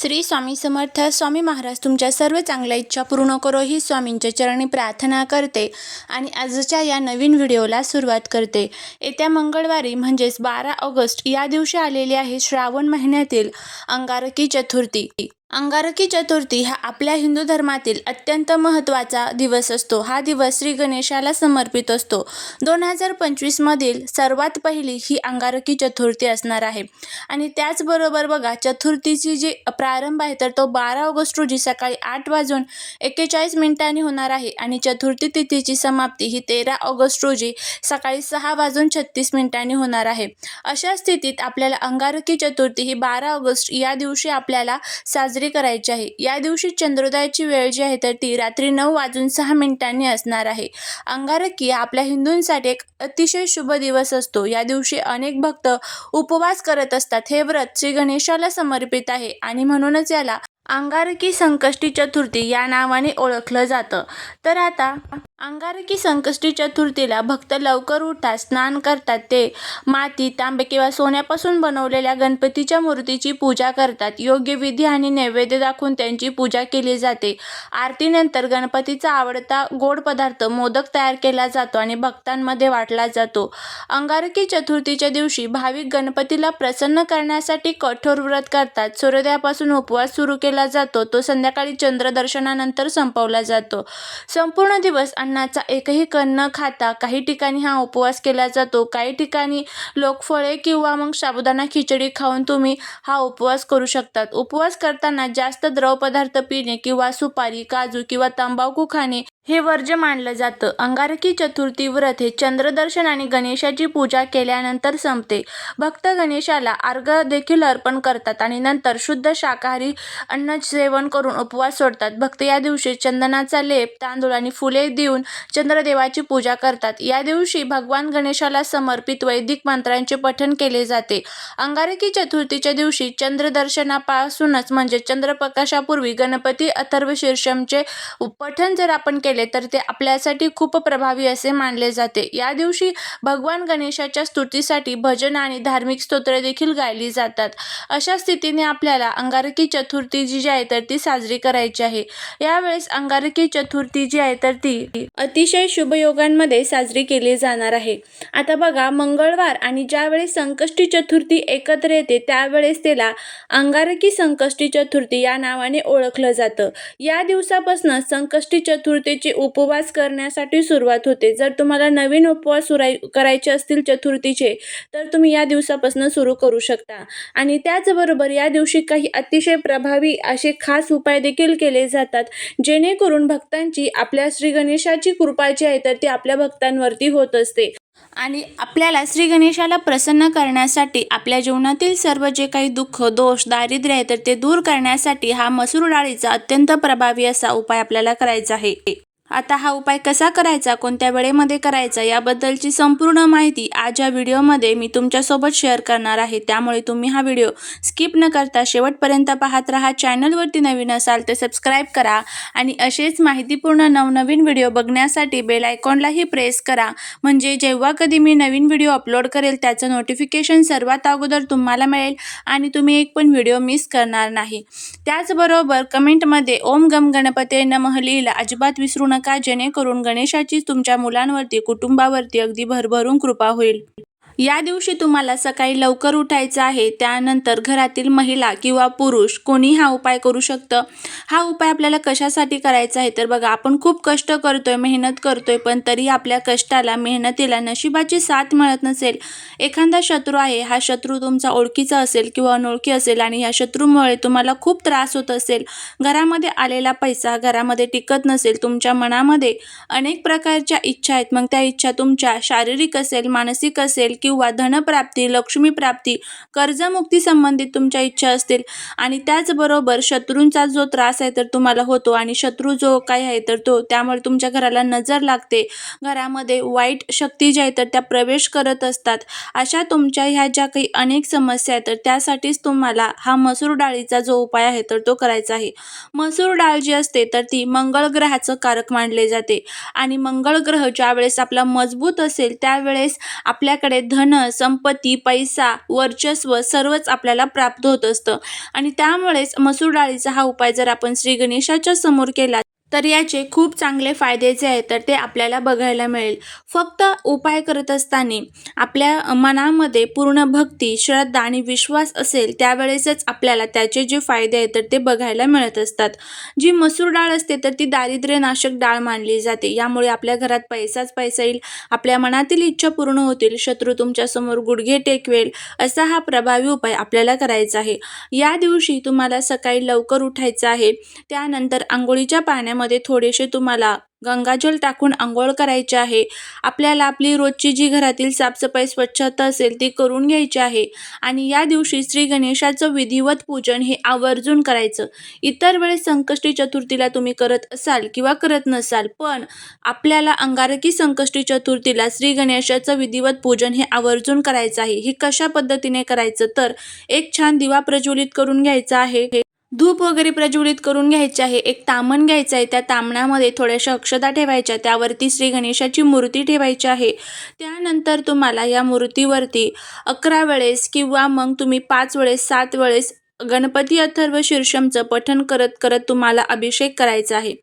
श्री स्वामी समर्थ स्वामी महाराज तुमच्या सर्व चांगल्या इच्छा पूर्ण करो ही स्वामींच्या चरणी प्रार्थना करते आणि आजच्या या नवीन व्हिडिओला सुरुवात करते. येत्या मंगळवारी म्हणजेच बारा ऑगस्ट या दिवशी आलेली आहे श्रावण महिन्यातील अंगारकी चतुर्थी. अंगारकी चतुर्थी हा आपल्या हिंदू धर्मातील अत्यंत महत्त्वाचा दिवस असतो. हा दिवस श्री गणेशाला समर्पित असतो. दोन हजार पंचवीसमधील सर्वात पहिली ही अंगारकी चतुर्थी असणार आहे. आणि त्याचबरोबर बघा चतुर्थीची जी प्रारंभ आहे तर तो बारा ऑगस्ट रोजी सकाळी आठ वाजून एक्केचाळीस मिनिटांनी होणार आहे. आणि चतुर्थी तिथीची समाप्ती ही तेरा ऑगस्ट रोजी सकाळी सहा वाजून छत्तीस मिनिटांनी होणार आहे. अशा स्थितीत आपल्याला अंगारकी चतुर्थी ही बारा ऑगस्ट या दिवशी आपल्याला साजरी करायची आहे. या दिवशी चंद्रोदयाची वेळ जी आहे तर ती रात्री नऊ वाजून सहा मिनिटांनी असणार आहे. अंगारकी आपल्या हिंदूंसाठी एक अतिशय शुभ दिवस असतो. या दिवशी अनेक भक्त उपवास करत असतात. हे व्रत श्री गणेशाला समर्पित आहे आणि म्हणूनच याला अंगारकी संकष्टी चतुर्थी या नावाने ओळखलं जातं. तर आता अंगारकी संकष्टी चतुर्थीला भक्त लवकर उठतात स्नान करतात. ते माती तांबे किंवा सोन्यापासून बनवलेल्या गणपतीच्या मूर्तीची पूजा करतात. योग्य विधी आणि नैवेद्य दाखवून त्यांची पूजा केली जाते. आरतीनंतर गणपतीचा आवडता गोड पदार्थ मोदक तयार केला जातो आणि भक्तांमध्ये वाटला जातो. अंगारकी चतुर्थीच्या दिवशी भाविक गणपतीला प्रसन्न करण्यासाठी कठोर व्रत करतात. सूर्योदयापासून उपवास सुरू केला जातो. तो संध्याकाळी चंद्रदर्शनानंतर संपवला जातो. संपूर्ण दिवस अन्नाचा एकही कण न खाता काही ठिकाणी हा उपवास केला जातो. काही ठिकाणी लोक फळे किंवा मग साबुदाणा खिचडी खाऊन तुम्ही हा उपवास करू शकतात. उपवास करताना जास्त द्रव पदार्थ पिणे किंवा सुपारी काजू किंवा तंबाखू खाणे हे वर्ज्य मानलं जातं. अंगारकी चतुर्थी व्रत हे चंद्रदर्शन आणि गणेशाची पूजा केल्यानंतर संपते. भक्त गणेशाला अर्घ देखील अर्पण करतात आणि नंतर शुद्ध शाकाहारी अन्न सेवन करून उपवास सोडतात. भक्त या दिवशी चंदनाचा लेप तांदूळ आणि फुले देऊन चंद्रदेवाची पूजा करतात. या दिवशी भगवान गणेशाला समर्पित वैदिक मंत्रांचे पठण केले जाते. अंगारकी चतुर्थीच्या दिवशी चंद्रदर्शनापासूनच म्हणजे चंद्रप्रकाशापूर्वी गणपती अथर्व शीर्षमचे पठण जर आपण केले तर ते आपल्यासाठी खूप प्रभावी असे मानले जाते. या दिवशी भगवान गणेशाच्या स्तुतीसाठी भजन आणि धार्मिक स्तोत्रे देखील गायली जातात. अशा स्थितीने आपल्याला अंगारकी चतुर्थी जी आहे तर ती साजरी करायची आहे. यावेळेस अंगारकी चतुर्थी जी आहे तर ती अतिशय शुभयोगांमध्ये साजरी केली जाणार आहे. आता बघा मंगळवार आणि ज्यावेळेस संकष्टी चतुर्थी एकत्र येते त्यावेळेस त्याला अंगारकी संकष्टी चतुर्थी या नावाने ओळखलं जातं. या दिवसापासून संकष्टी चतुर्थी चतुर्थीचे उपवास करण्यासाठी सुरुवात होते. जर तुम्हाला नवीन उपवास सुराय करायचे असतील चतुर्थीचे तर तुम्ही या दिवसापासून सुरू करू शकता. आणि त्याचबरोबर या दिवशी काही अतिशय प्रभावी असे खास उपाय देखील केले जातात जेणेकरून भक्तांची आपल्या श्री गणेशाची कृपा जी आहे तर ती आपल्या भक्तांवरती होत असते. आणि आपल्याला श्री गणेशाला प्रसन्न करण्यासाठी आपल्या जीवनातील सर्व जे काही दुःख दोष दारिद्र्य आहे तर ते दूर करण्यासाठी हा मसूर डाळीचा अत्यंत प्रभावी असा उपाय आपल्याला करायचा आहे. आता हा उपाय कसा करायचा कोणत्या वेळेमध्ये करायचा याबद्दलची संपूर्ण माहिती आज या व्हिडिओमध्ये मी तुमच्यासोबत शेअर करणार आहे. त्यामुळे तुम्ही हा व्हिडिओ स्किप न करता शेवटपर्यंत पाहत राहा. चॅनलवरती नवीन असाल तर सबस्क्राईब करा आणि असेच माहितीपूर्ण नवनवीन व्हिडिओ बघण्यासाठी बेल आयकॉनलाही प्रेस करा. म्हणजे जेव्हा कधी मी नवीन व्हिडिओ अपलोड करेल त्याचं नोटिफिकेशन सर्वात अगोदर तुम्हाला मिळेल आणि तुम्ही एक पण व्हिडिओ मिस करणार नाही. त्याचबरोबर कमेंटमध्ये ओम गम गणपते नमः अजिबात विसरू नका. जेणेकरून गणेशाची तुमच्या मुलांवरती कुटुंबावरती अगदी भरभरून कृपा होईल. या दिवशी तुम्हाला सकाळी लवकर उठायचं आहे. त्यानंतर घरातील महिला किंवा पुरुष कोणी हा उपाय करू शकतं? हा उपाय आपल्याला कशासाठी करायचा आहे? तर बघा आपण खूप कष्ट करतोय मेहनत करतोय पण तरी आपल्या कष्टाला मेहनतीला नशिबाची साथ मिळत नसेल. एखादा शत्रू आहे हा शत्रू तुमचा ओळखीचा असेल किंवा अनोळखी असेल आणि या शत्रूमुळे तुम्हाला खूप त्रास होत असेल. घरामध्ये आलेला पैसा घरामध्ये टिकत नसेल तुमच्या मनामध्ये अनेक प्रकारच्या इच्छा आहेत. मग त्या इच्छा तुमच्या शारीरिक असेल मानसिक असेल किंवा किंवा धनप्राप्ती लक्ष्मीप्राप्ती कर्जमुक्ती संबंधित तुमच्या इच्छा असतील. आणि त्याचबरोबर शत्रूंचा जो त्रास आहे तर तुम्हाला होतो आणि शत्रू जो काय आहे तर तो त्यामुळे तुमच्या घराला नजर लागते. घरामध्ये वाईट शक्ती ज्या आहेत तर त्या प्रवेश करत असतात. अशा तुमच्या ह्या ज्या काही अनेक समस्या आहेत तर त्यासाठीच तुम्हाला हा मसूर डाळीचा जो उपाय आहे तर तो करायचा आहे. मसूर डाळ जी असते तर ती मंगळ ग्रहाचं कारक मानले जाते. आणि मंगळ ग्रह ज्यावेळेस आपला मजबूत असेल त्यावेळेस आपल्याकडे धन संपत्ती पैसा वर्चस्व सर्वच आपल्याला प्राप्त होत असतं. आणि त्यामुळेच मसूर डाळीचा हा उपाय जर आपण श्री गणेशाच्या समोर केला तर याचे खूप चांगले फायदे जे आहेत तर ते आपल्याला बघायला मिळेल. फक्त उपाय करत असताना आपल्या मनामध्ये पूर्ण भक्ती श्रद्धा आणि विश्वास असेल त्यावेळेसच आपल्याला त्याचे जे फायदे आहेत तर ते बघायला मिळत असतात. जी मसूर डाळ असते तर ती दारिद्र्यनाशक डाळ मानली जाते. यामुळे आपल्या घरात पैसाच पैसा येईल आपल्या मनातील इच्छा पूर्ण होतील शत्रू तुमच्यासमोर गुडघे टेकवेल असा हा प्रभावी उपाय आपल्याला करायचा आहे. या दिवशी तुम्हाला सकाळी लवकर उठायचं आहे. त्यानंतर आंघोळीच्या पाण्यामध्ये थोडेसे तुम्हाला गंगाजल टाकून आंघोळ करायचे आहे. आपल्याला आपली रोजची जी घरातील साफसफाई स्वच्छता असेल ती करून घ्यायची आहे. आणि या दिवशी श्री गणेशाचं विधिवत पूजन हे आवर्जून करायचं. इतर वेळेस संकष्टी चतुर्थीला तुम्ही करत असाल किंवा करत नसाल पण आपल्याला अंगारकी संकष्टी चतुर्थीला श्री गणेशाचं विधिवत पूजन हे आवर्जून करायचं आहे. हे कशा पद्धतीने करायचं? तर एक छान दिवा प्रज्वलित करून घ्यायचा आहे. धूप वगैरे प्रज्वलित करून घ्यायचे आहे. एक तामण घ्यायचं आहे. त्या तामणामध्ये थोड्याशा अक्षता ठेवायच्या. त्यावरती श्री गणेशाची मूर्ती ठेवायची आहे. त्यानंतर तुम्हाला या मूर्तीवरती अकरा वेळेस किंवा मग तुम्ही पाच वेळेस सात वेळेस गणपती अथर्व शीर्षमचं पठण करत करत तुम्हाला अभिषेक करायचा आहे.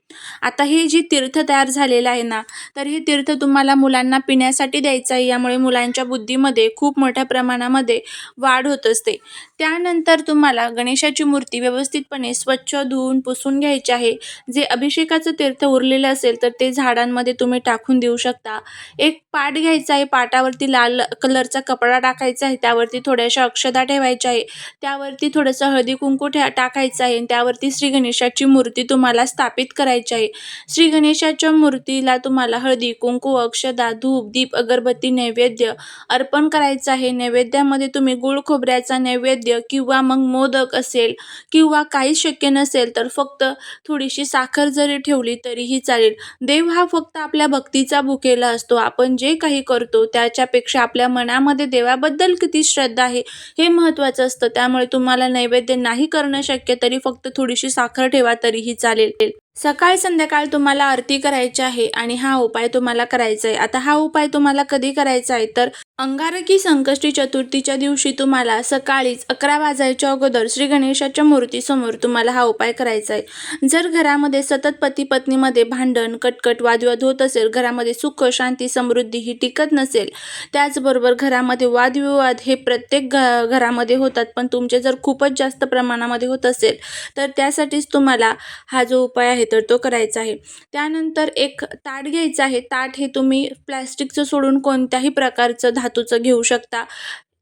आता हे जे तीर्थ तयार झालेलं आहे ना तर हे तीर्थ तुम्हाला मुलांना पिण्यासाठी द्यायचं आहे. यामुळे मुलांच्या बुद्धीमध्ये खूप मोठ्या प्रमाणामध्ये वाढ होत असते. त्यानंतर तुम्हाला गणेशाची मूर्ती व्यवस्थितपणे स्वच्छ धुवून पुसून घ्यायची आहे. जे अभिषेकाचं तीर्थ उरलेलं असेल तर ते झाडांमध्ये तुम्ही टाकून देऊ शकता. एक पाट घ्यायचा आहे. पाटावरती लाल कलरचा कपडा टाकायचा आहे. त्यावरती थोड्याशा अक्षदा ठेवायच्या आहे. त्यावरती थोडंसं हळदी कुंकू ठ्या टाकायचं आहे आणि त्यावरती श्री गणेशाची मूर्ती तुम्हाला स्थापित करायची आहे. श्री गणेशाच्या मूर्तीला तुम्हाला हळदी कुंकू अक्षदा धूप दीप अगरबत्ती नैवेद्य अर्पण करायचं आहे. नैवेद्यामध्ये तुम्ही गुळ खोबऱ्याचा नैवेद्य किंवा मग मोदक असेल किंवा काही शक्य नसेल तर फक्त थोडीशी साखर जरी ठेवली तरीही चालेल. देव हा फक्त आपल्या भक्तीचा भुकेला असतो. आपण जे काही करतो त्याच्यापेक्षा आपल्या मनामध्ये देवाबद्दल किती श्रद्धा आहे हे महत्त्वाचं असतं. त्यामुळे तुम्हाला नैवेद्य नाही करणं शक्य तरी फक्त थोडीशी साखर ठेवा तरीही चालेल. सकाळ संध्याकाळ तुम्हाला आरती करायची आहे आणि हा उपाय तुम्हाला करायचा आहे आता हा उपाय तुम्हाला कधी करायचा आहे तर अंगारकी संकष्टी चतुर्थीच्या दिवशी तुम्हाला सकाळीच अकरा वाजायच्या अगोदर श्री गणेशाच्या मूर्तीसमोर तुम्हाला हा उपाय करायचा आहे जर घरामध्ये सतत पती पत्नीमध्ये भांडण कटकट वादविवाद होत असेल घरामध्ये सुख शांती समृद्धी ही टिकत नसेल त्याचबरोबर घरामध्ये वादविवाद हे प्रत्येक घ घरामध्ये होतात. पण तुमचे जर खूपच जास्त प्रमाणामध्ये होत असेल तर त्यासाठीच तुम्हाला हा जो उपाय आहे तर तो करायचा आहे. त्यानंतर एक ताट घ्यायचं आहे. ताट हे तुम्ही प्लॅस्टिकचं सोडून कोणत्याही प्रकारचं धातूचं घेऊ शकता.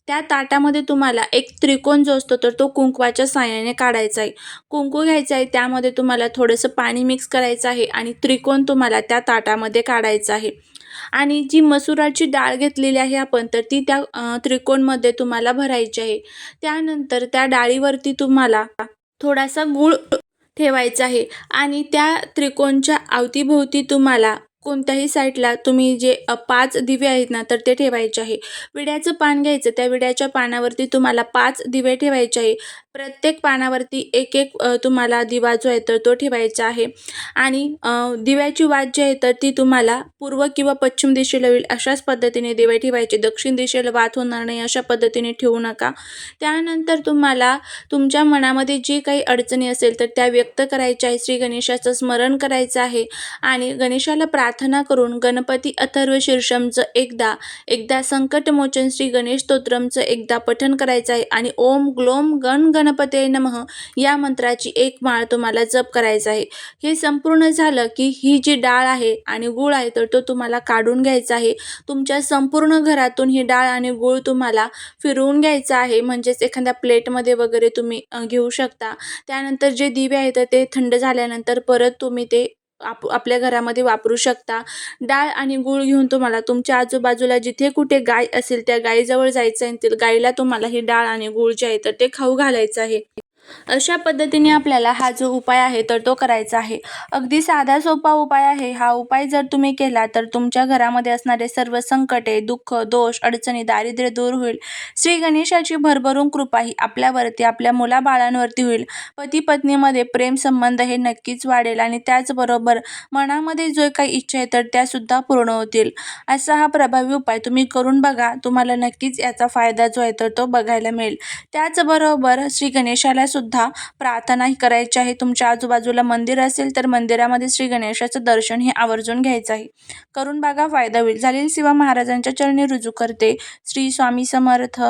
त्या ताटामध्ये तुम्हाला एक त्रिकोण जो असतो तर तो कुंकवाच्या साहाय्याने काढायचा आहे. कुंकू घ्यायचा आहे त्यामध्ये तुम्हाला थोडंसं पाणी मिक्स करायचं आहे आणि त्रिकोण तुम्हाला त्या ताटामध्ये काढायचं आहे. आणि जी मसुराची डाळ घेतलेली आहे आपण तर ती त्या त्रिकोणमध्ये तुम्हाला भरायची आहे. त्यानंतर त्या डाळीवरती तुम्हाला थोडासा गूळ ठेवायचं आहे. आणि त्या त्रिकोणच्या अवतीभोवती तुम्हाला कोणत्याही साईडला तुम्ही जे पाच दिवे आहेत ना तर ते ठेवायचे आहे. विड्याचं पान घ्यायचं त्या विड्याच्या पानावरती तुम्हाला पाच दिवे ठेवायचे आहे. प्रत्येक पानावरती एक एक तुम्हाला दिवा जो आहे तर तो ठेवायचा आहे. आणि दिव्याची वाट जी आहे तर ती तुम्हाला पूर्व किंवा पश्चिम दिशेला होईल अशाच पद्धतीने दिवे ठेवायचे. दक्षिण दिशेला वात होणार नाही अशा पद्धतीने ठेवू नका. त्यानंतर तुम्हाला तुमच्या मनामध्ये जी काही अडचणी असेल तर त्या व्यक्त करायच्या आहे. श्री गणेशाचं स्मरण करायचं आहे. आणि गणेशाला प्रार्थना करून गणपती अथर्व शीर्षमचं एकदा एकदा संकटमोचन श्री गणेश स्तोत्रमचं एकदा पठन करायचं आहे. आणि ओम ग्लोम गण गणपते नमः. या मंत्राची एक माळ तुम्हाला जप करायचा आहे. हे संपूर्ण झालं की ही जी डाळ आहे आणि गूळ आहे तर तो तुम्हाला काढून घ्यायचा आहे. तुमच्या संपूर्ण घरातून ही डाळ आणि गूळ तुम्हाला फिरवून घ्यायचा आहे. म्हणजेच एखाद्या प्लेटमध्ये वगैरे तुम्ही घेऊ शकता. त्यानंतर जे दिवे आहेत तर ते थंड झाल्यानंतर परत तुम्ही ते आप आपल्या घरामध्ये वापरू शकता. डाळ आणि गूळ घेऊन तुम्हाला तुमच्या आजूबाजूला जिथे कुठे गाय असेल त्या गायीजवळ जायचं आहे गायीला गाईला तुम्हाला ही डाळ आणि गूळ जे आहे तर ते खाऊ घालायचं आहे. अशा पद्धतीने आपल्याला हा जो उपाय आहे तर तो करायचा आहे. अगदी साधा सोपा उपाय आहे. हा उपाय जर तुम्ही केला तर तुमच्या घरामध्ये असणारे सर्व संकटे दुःख दोष अडचणी दारिद्र्य दूर होईल. श्री गणेशाची भरभरून कृपा ही आपल्यावरती आपल्या मुलाबाळांवरती होईल. पती पत्नीमध्ये प्रेम संबंध हे नक्कीच वाढेल आणि त्याचबरोबर मनामध्ये जो काही इच्छा आहे तर त्यासुद्धा पूर्ण होतील. असा हा प्रभावी उपाय तुम्ही करून बघा. तुम्हाला नक्कीच याचा फायदा जो आहे तर तो बघायला मिळेल. त्याचबरोबर श्री गणेशाला सुद्धा प्रार्थना करायची आहे. तुमच्या आजूबाजूला मंदिर असेल तर मंदिरामध्ये श्री गणेशाचं दर्शन हे आवर्जून घ्यायचं आहे. करून बघा फायदा होईल. झालेली सेवा महाराजांच्या चरणी रुजू करते. श्री स्वामी समर्थ.